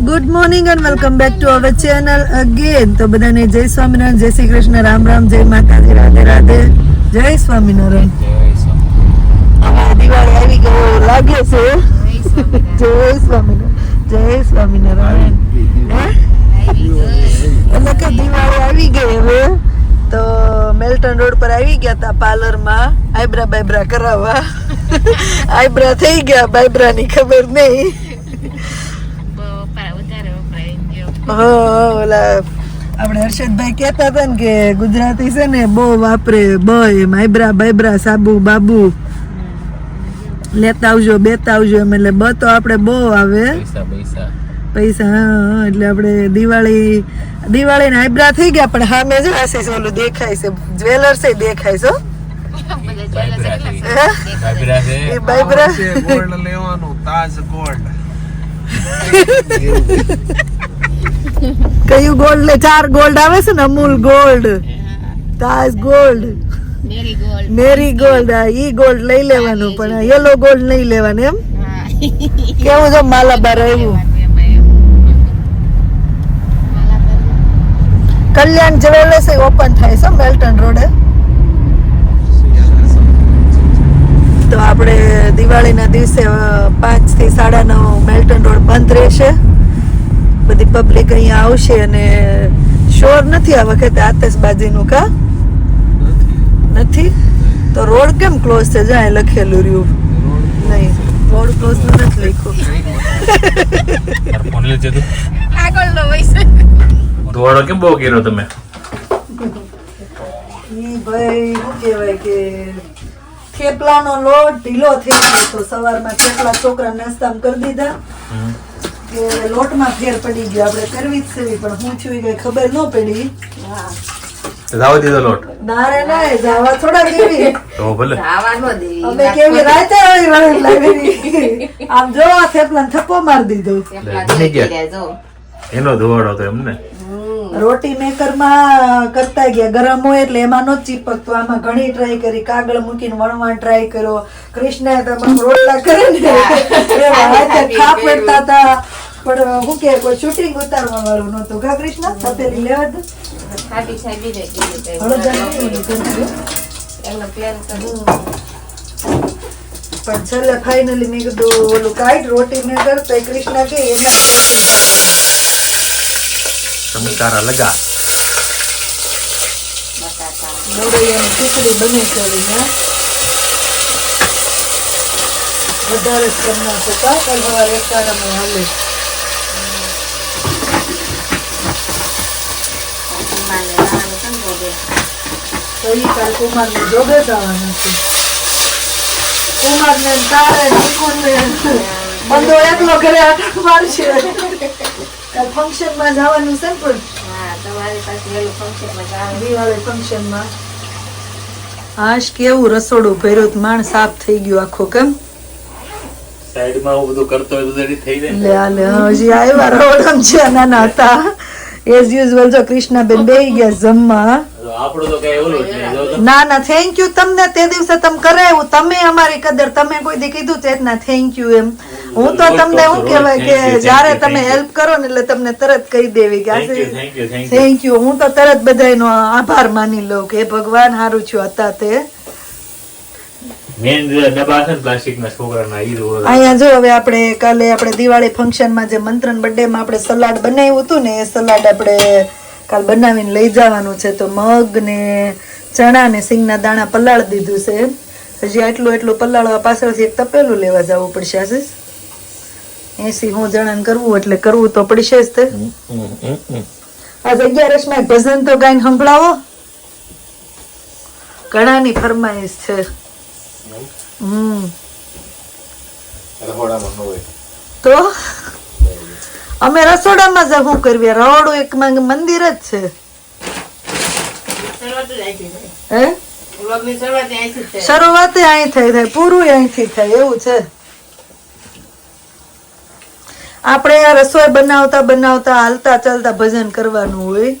Good morning and welcome back to our channel again તો બધાને જય સ્વામિનારાયણ જય શ્રી કૃષ્ણ રામ રામ જય માતાજી રાધે રાધે. જય સ્વામિનારાયણ. હવે દિવાળી આવી ગયો લાગે છે. જય સ્વામિનારાયણ. જય સ્વામિનારાયણ. એટલે કે દિવાળી આવી ગઈ હવે. તો મેલ્ટન રોડ પર આવી ગયા હતા પાર્લરમાં. આઈબ્રા બાયબ્રા કરાવવા. આઈબ્રા થઈ ગયા બાયબ્રાની ખબર નહીં. ઓલા આપણે હર્ષદભાઈ કહેતા હતા ને કે ગુજરાતી છે ને બહુ વાપરે બ એમ આઈબ્રા બાઈબ્રા સાબુ બાબુ. લેતા આવજો બેતા આવજો એમ એટલે બ તો આપણે બહુ આવે. પૈસા હા એટલે આપણે દિવાળી દિવાળી ને આઈબ્રા થઈ ગયા પણ હા મેં જો આશીષ ઓલું દેખાય છે જ્વેલર્સ દેખાય છે. બાઈબ્રા ગોલ્ડ લેવાનું તાજ ગોલ્ડ કયું ગોલ્ડ લે? ચાર ગોલ્ડ આવે છે ને Amul gold Taj gold marigold ઈ ગોલ્ડ લઈ લેવાનું પણ યલો ગોલ્ડ નહીં લેવાનું એમ? કેવું છે? માલાબાર આવ્યું? કલ્યાણ જ્વેલર્સ ઓપન થાય છે મેલ્ટન રોડે તો આપણે દિવાળીના દિવસે પાંચથી સાડા નવ મેલ્ટન રોડ બંધ રહેશે. બધી પબ્લિક અહીંયા આવશે અને શોર નથી આ વખતે આતશબાજીનું કા? નથી? તો રોડ કેમ ક્લોઝ છે? જાય લખેલું રહ્યું. નહીં રોડ ક્લોઝ નથી લખ્યું. ધોવાડો કેમ બહુ કર્યો તમે? ભાઈ શું કહેવાય કે થેપલાનો લોટ ઢીલો થઈ ગયો તો સવારમાં થેપલા છોકરા નાસ્તામાં કરી દીધા. કે લોટમાં ફેર પડી ગયો. આપણે કરવી જ સેવી પણ હું છું કઈ ખબર ન પડી. જાવા દીધો લોટ? ના જાવા થોડા દેવી. તો ભલે. અમે કેવી રાતે આવી વાળી લાગેલી આમ જો આ થેપલાને થપ્પો માર દીધો. બની ગયા. એનો ધોવાડો તો એમને. રોટી મેકરમાં કરતા ગયા. ગરમ હોય એટલે એમાં નો ચીપકતો. આમાં ઘણી ટ્રાય કરી. કાગળ મૂકીને વણવા ટ્રાય કર્યો. કૃષ્ણ તમામ રોટલા કરે ને ખાપ પડતા હતા. પણ હું કે કોઈ શૂટિંગ ઉતારવા વાળું નહોતું. ઘા કૃષ્ણ? તપેલી લેવા દે હળદર નહીં લીધું હતું. પણ છેલ્લે ફાઇનલી મેં કીધું ઓલું કાઢ રોટી મેં કરતા કૃષ્ણ કે એના તમે તારા લગા. મોરૈયાની ખીચડી બને છે વધારે જ કા? કાલ સવારે હાલે. તો ઈ કાલ કુમારને જોડે જવાના છે. કુમારને તારે ને બંધો એકલો ઘરે આટા મારશે ફંક્શનમાં જવાનું છે ને પણ? દિવાળી ફંક્શનમાં. આશ કેવું રસોડું ભર્યું તો માણ સાફ થઈ ગયું આખું કેમ? સાઈડમાં હું બધું કરતો હોય તો થઈ જાય. લે લે હજી આવ્યા રવડમ છે નાના હતા. એઝ યુઝ્યુઅલ જો કૃષ્ણાબેન બેહી ગયા જમવા. ના ના થેન્ક યુ તમને તે દિવસે તમે કરાવ્યું તમે અમારી કદર તમે કોઈ દી કીધું છે ના થેન્ક યુ એમ. હું તો તમને શું કહેવાય કે જ્યારે તમે હેલ્પ કરો ને એટલે તમને તરત કહી દેવી કે થેન્ક યુ હું તો તરત બધાનો આભાર માની લઉં કે ભગવાન હારું છું હતા તે. મેન ડબ્બા છે ને છોકરાના અહીંયા જો હવે આપણે કાલે આપણે દિવાળી ફંક્શનમાં જે મંત્રન બર્થડે માં આપણે સલાડ બનાવ્યું હતું ને એ સલાડ આપણે કાલ બનાવીને લઈ જવાનું છે તો મગ ને ચણા ને સિંગના દાણા પલાળી દીધું છે. હજી આટલું એટલું પલાળવા પાછળથી એક તપેલું લેવા જવું પડશે આશીષ એસી હું જણાને કરવું એટલે કરવું તો પડશે જ તે. આ અગિયારસમાં ભજન તો ગાઈને સંભળાવો. ઘણાની ફરમાઈશ છે. હમ. ન તો? અમે રસોડામાં જ શું કરવી રવાડું એક માંગ મંદિર જ છે. શરૂઆત અહીં થઈ થાય, પૂરું અહીંથી થાય, એવું છે. આપણે આ રસોઈ બનાવતા બનાવતા હાલતા ચાલતા ભજન કરવાનું હોય.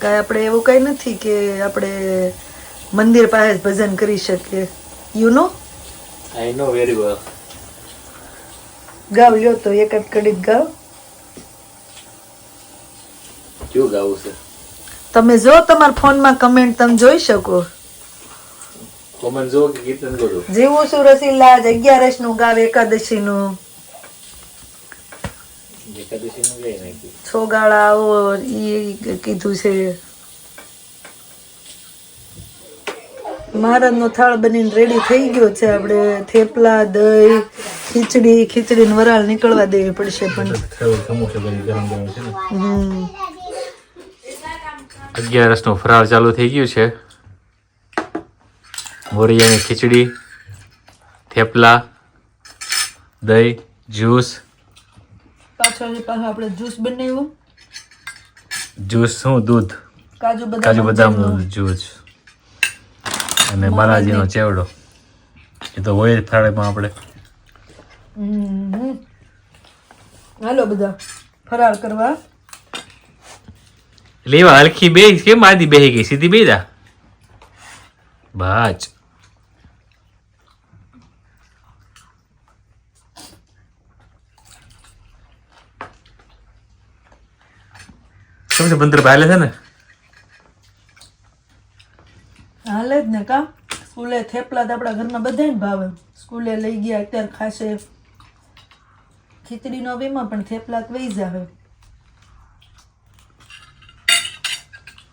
કાંઈ આપણે એવું કઈ નથી કે આપણે મંદિર પાસે જ ભજન કરી શકીએ. You know I know very well ગાવ લ્યો તો એક જ કડી ગાવ. શું ગાવું છે? તમે જો તમારા ફોનમાં કમેન્ટ તમે જોઈ શકો. કોમેન્ટ જો કે કીર્તન કરો જીવું છું રસીલા અગિયારસનું ગાવ એકાદશી નું. છોગાળા નું આવો ઈ કીધું છે. મહારાજનો થાળ બનીને રેડી થઈ ગયો છે આપણે થેપલા દહીં ખીચડી ખીચડી વરાળ નીકળવા દેવી પડશે પણ. અગિયારસનું. ફરાળ ચાલુ થઈ ગયું છે. મોરિયાની ખીચડી થેપલા દહીં જ્યુસ. પાછળ આપણે જ્યુસ બનાવ્યું. જ્યુસ શું? દૂધ. કાજુ બદામ કાજુ બદામનું જ્યુસ. અને બાલાજીનો ચેવડો. એ તો હોય જ ફરાળમાં આપણે. હાલો બધા ફરાળ કરવા. લેવા હલકી બે કેમ આદી બેહી ગઈ? સીધી બે દા બાજ કેમ છે બંદર ભાલે છે ને? હાલે જ ને કા? સ્કૂલે થેપલા તો આપણા ઘરમાં બધાને ભાવે. સ્કૂલે લઈ ગયા અત્યારે ખાશે. ખીચડીનો વેમાં પણ થેપલા વહી જાવે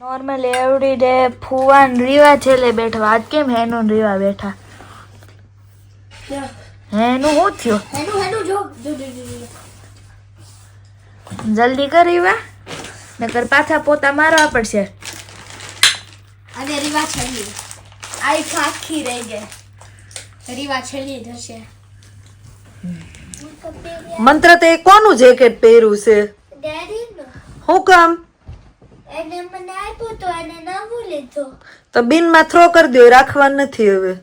નોર્મલ એવરી ડે ફુવાન રીવા છેલ્લે બેઠો. આજ કેમ હેનું રીવા બેઠા? હેનું શું થયું? જલ્દી કર રીવા. નકર પાછા પોતા મારવા પડશે. અને રીવા છેલ્લી. આઈ આખી રહી ગઈ રીવા છેલ્લી થશે મંત્ર તે કોનું જેકેટ પહેર્યું છે? હું શું કામ? એને મને આપ્યો તો એને નવું લીધો. તો બિનમાં થ્રો કરી દો રાખવા નથી હવે.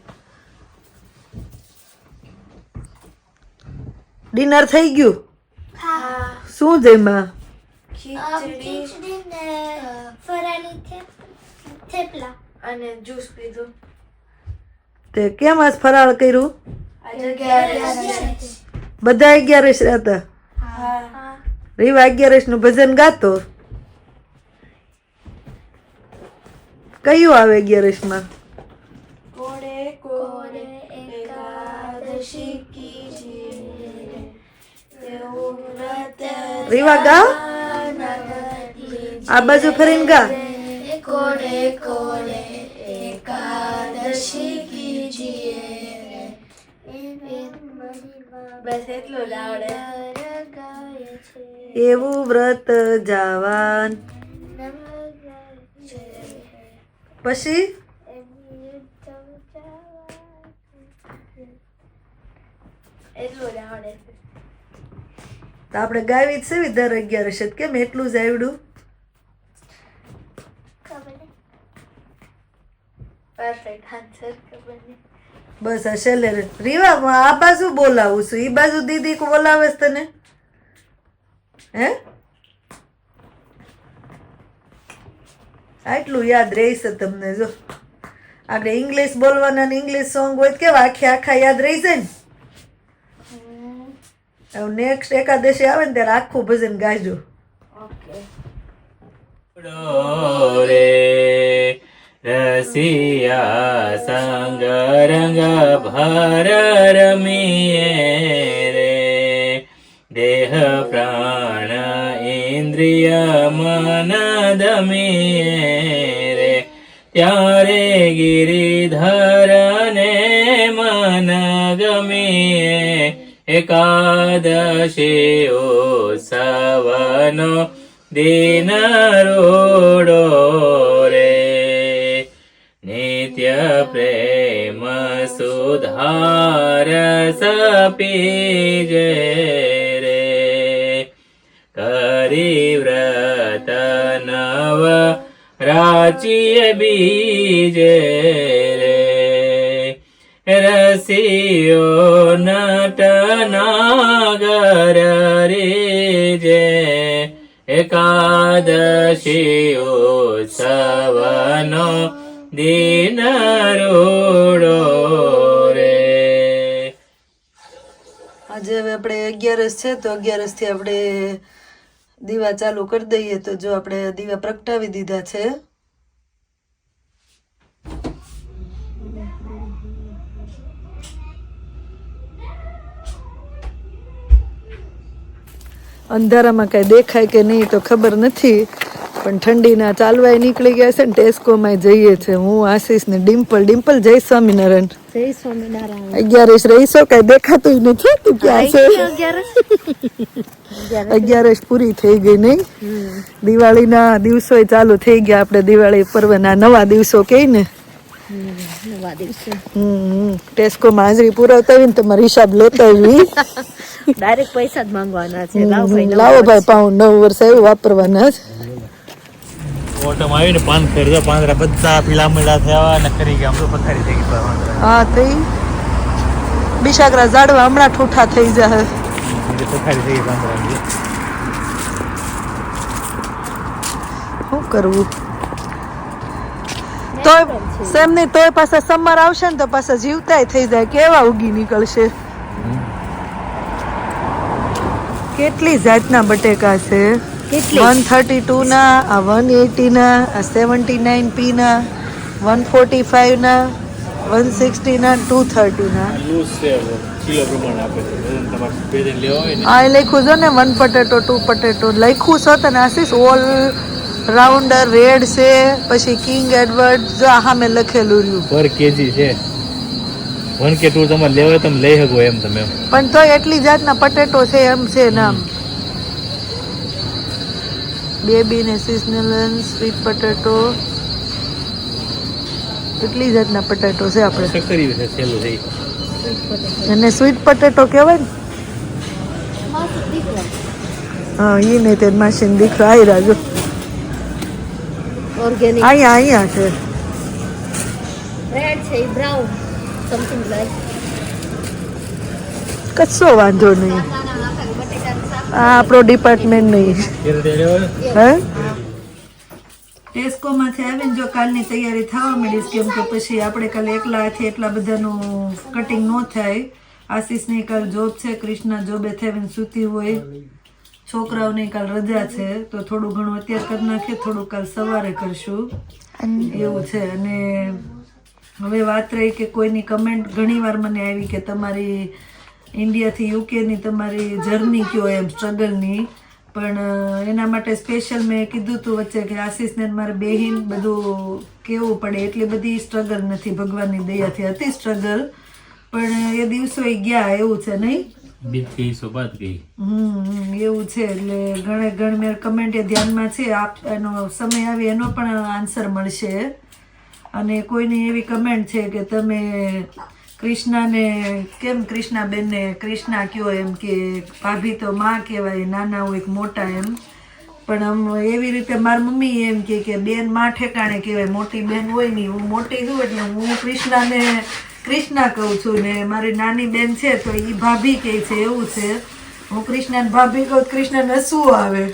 ડિનર થઈ ગયું? હા. શું જેમાં ખીચડી ને ફરાળી થેપલા. અને જ્યુસ પીધું. તે કેમ આજ ફરાળ કર્યું? બધા અગિયારસ હતા રીવા અગિયારસનું ભજન ગાતો? કયું આવે અગિયારસમાં રીવા ગા આ બાજુ ફરીને ગા. કોડે કોડે એકાદશી કીજીએ બસ એટલું જ આવડે એવું વ્રત જાવાન પછી એટલું જ આવડે તો આપણે ગાવી જ છે દર અગિયારસ કેમ એટલું જ આવડ્યું પરફેક્ટ આન્સર ખબર નહીં બસ હશે છેલ્લે રીવા આ બાજુ બોલાવું છું. એ બાજુ દીદી કો બોલાવે છે તને? હે? આટલું યાદ રહેશે તમને જો. આપણે ઇંગ્લિશ બોલવાના ને ઇંગ્લિશ સોંગ હોય તો કેવા આખે આખા યાદ રહી જાય ને? હવે નેક્સ્ટ એકાદશી આવે ને ત્યારે આખું ભજન ગાજો. ઓકે. રે. રસિયા સંગ રંગ ભર રમીએ રે દેહ પ્રાણ ઇન્દ્રિય મન દમીએ રે ત્યારે ગિરિધર ને મન ગમીએ એકાદશી સવનો દિન રોડો નિત્ય પ્રેમ સુધાર સપીજ રે કરી વ્રત નવ રાચીય બીજે રે રસિયો નટ નાગર રે જે એકાદશી ઉત્સવનો દિન રોડો રે. આજે હવે આપણે અગિયારસ છે, તો અગિયારસથી આપણે દીવા ચાલુ કરી દઈએ. તો જો આપણે દીવા પ્રગટાવી દીધા છે. અંધારામાં કઈ દેખાય કે નહીં તો ખબર નથી. પણ ઠંડીના ચાલવાય નીકળી ગયા છે ને ટેસ્કોમાં જઈએ છે. હું આશીષ ને ડિમ્પલ ડિમ્પલ જય સ્વામિનારાયણ. જય સ્વામિનારાયણ. અગિયારસ રહીશો? કઈ દેખાતું નથી તું ક્યાં છે? અગિયારસ પૂરી થઈ ગઈ નહીં? દિવાળીના દિવસો ચાલુ થઈ ગયા આપણે દિવાળી પર્વના નવા દિવસો કહી ને? નવા દિવસે. હમ ટેસ્કોમાં હાજરી પુરાવતા હોય ને તમારો હિસાબ લેતા હોય ડાયરેક્ટ પૈસા જ માંગવાના છે. લાવ ભાઈ લાવો ભાઈ નવ વર્ષ આવ્યું વાપરવાના જ ઓટોમાં આવીને પાન ફેરજો પાંદડા બધા પીલામડા થયા અને ખરી ગયા. આમ તો પથારી થઈ ગઈ હા થઈ બિશાકરા ઝાડવા હમણાં ઠૂઠા થઈ જાય પથારી થઈ ગઈ પાંદડા શું કરવું? તોય સેમ નહીં તોય પાછા સમર આવશે ને તો પાછા જીવતાય થઈ જાય. કેવા ઉગી નીકળશે? કેટલી જાતના બટેકા છે? વન થર્ટી ટુના આ વન એટીના આ સેવન્ટી નાઇન પીના વન ફોર્ટી ફાઇવના વન સિક્સટીના ટુ થર્ટીના. કિલો પ્રમાણે આપે છે. તમારે ભેજન લેવા હોય ને. આ એ લખ્યું છે ને વન પટેટો ટુ પટેટો. લખ્યું છે તને આશીષ? ઓલ રાઉન્ડર રેડ છે પછી કિંગ એડવર્ડ જો આ મેં લખેલું રહ્યું. પર કેજી છે. વન કે ટુ તમારે લેવા તમે લઈ શકો એમ તમે. પણ તો એટલી જાતના પટેટો છે એમ છે નામ બેબી ને સિઝનલ સ્વીટ પટેટો કેટલી જાતના પટેટો છે આપણે? અને સ્વીટ પટેટો કહેવાય ને? હા એ નહીં તે માસીન દીકરો આવી રાજો ઓર્ગેનિક અહીંયા અહીંયા છે. રેડ છે બ્રાઉન સમથિંગ લાઈક કશો વાંધો નહીં. આ આપણો ડિપાર્ટમેન્ટ નહીં. હે? ટેસ્કોમાંથી આવીને જો કાલની તૈયારી થવા માંડીશ કેમ કે પછી આપણે કાલે એકલા હાથે એટલા બધાનું કટિંગ ન થાય. આશીષની કાલ જોબ છે કૃષ્ણા જોબે થઈને સૂતી હોય. છોકરાઓની કાલ રજા છે તો થોડું ઘણું અત્યારે કરી નાખીએ થોડું કાલ સવારે કરશું. એવું છે. અને હવે વાત રહી કે કોઈની કમેન્ટ ઘણીવાર મને આવી કે તમારી ઇન્ડિયાથી યુકેની તમારી જર્ની કયો એમ સ્ટ્રગલની પણ એના માટે સ્પેશિયલ મેં કીધું હતું વચ્ચે કે આશીષને ને મારે બેહીન બધું કેવું પડે એટલી બધી સ્ટ્રગલ નથી ભગવાનની દયાથી હતી સ્ટ્રગલ પણ એ દિવસો ગયા એવું છે નહીં? બીત ગઈ. હમ એવું છે એટલે ઘણે ગણમેર મેં કમેન્ટ એ ધ્યાનમાં છે. આપ એનો સમય આવે એનો પણ આન્સર મળશે. અને કોઈની એવી કમેન્ટ છે કે તમે કૃષ્ણાને, કેમ કૃષ્ણાબેનને કૃષ્ણા કયો એમ કે ભાભી તો માં કહેવાય નાના હોય મોટા એમ. પણ આમ એવી રીતે મારી મમ્મી એમ કે કે બેનમાં ઠેકાણે કહેવાય, મોટી બેન હોય નહીં. હું મોટી છું એટલે હું કૃષ્ણાને, કૃષ્ણા કહું છું ને મારી નાની બેન છે તો એ ભાભી કહે છે, એવું છે. હું કૃષ્ણાને ભાભી કહું, કૃષ્ણને શું આવે.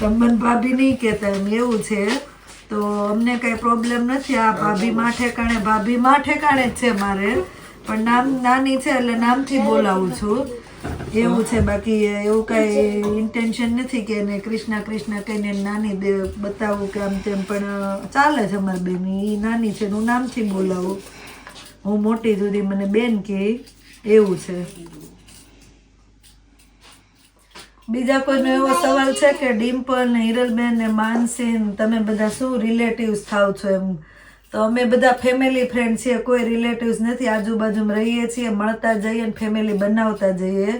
કમન ભાભી નહીં કહેતા એમ, એવું છે. તો અમને કઈ પ્રોબ્લેમ નથી. આ ભાભી માં ઠેકાણે ભાભી માં ઠેકાણે જ છે મારે. પણ નામ નાની છે એટલે નામથી બોલાવું છું. એવું છે બાકી એવું કઈ ઇન્ટેન્શન નથી કે એને કૃષ્ણ કૃષ્ણ કહીને નાની દે બતાવું કે આમ તેમ પણ ચાલે છે અમારી બેન. એ નાની છે હું નામથી બોલાવું. હું મોટી સુધી મને બેન કે એવું છે. બીજા કોઈનો એવો સવાલ છે કે ડિમ્પલ ને હિરલબેન ને માનસીન તમે બધા શું રિલેટિવ્સ થાવ છો એમ? તો અમે બધા ફેમિલી ફ્રેન્ડ છીએ કોઈ રિલેટિવ્સ નથી. આજુબાજુમાં રહીએ છીએ મળતા જઈએ ને ફેમિલી બનાવતા જઈએ.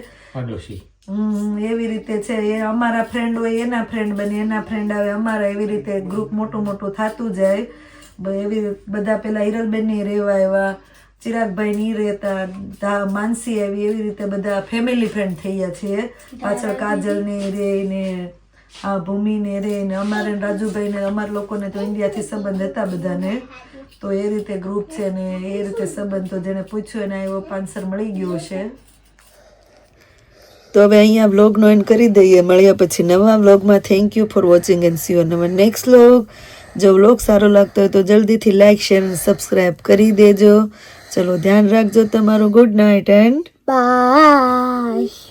એવી રીતે છે. એ અમારા ફ્રેન્ડ હોય એના ફ્રેન્ડ બની એના ફ્રેન્ડ આવે. અમારા એવી રીતે ગ્રુપ મોટું મોટું થતું જાય. એવી બધા પેલા હિરલબેનની રેવા આવ્યા. ચિરાગભાઈ નહીં રહેતા માનસી આવી એવી રીતે બધા ફેમિલી ફ્રેન્ડ થઈ ગયા છીએ પાછળ કાજલની રે ને આ ભૂમિ ને રે ને અમારે રાજુભાઈ ને અમારા લોકોને તો ઇન્ડિયાથી સંબંધ હતા બધાને. તો એ રીતે ગ્રુપ છે ને એ રીતે સંબંધ તો જેને પૂછ્યું એને એવો પાન્સર મળી ગયો છે. તો હવે અહીંયા વ્લોગનો એન્ડ કરી દઈએ. મળ્યા પછી નવા વ્લોગમાં thank you for watching and see you નવા નેક્સ્ટ વ્લોગ જો વ્લોગ સારો લાગતો હોય તો જલ્દીથી લાઇક શેર અને સબસ્ક્રાઈબ કરી દેજો. ચલો ધ્યાન રાખજો તમારું. Good night and by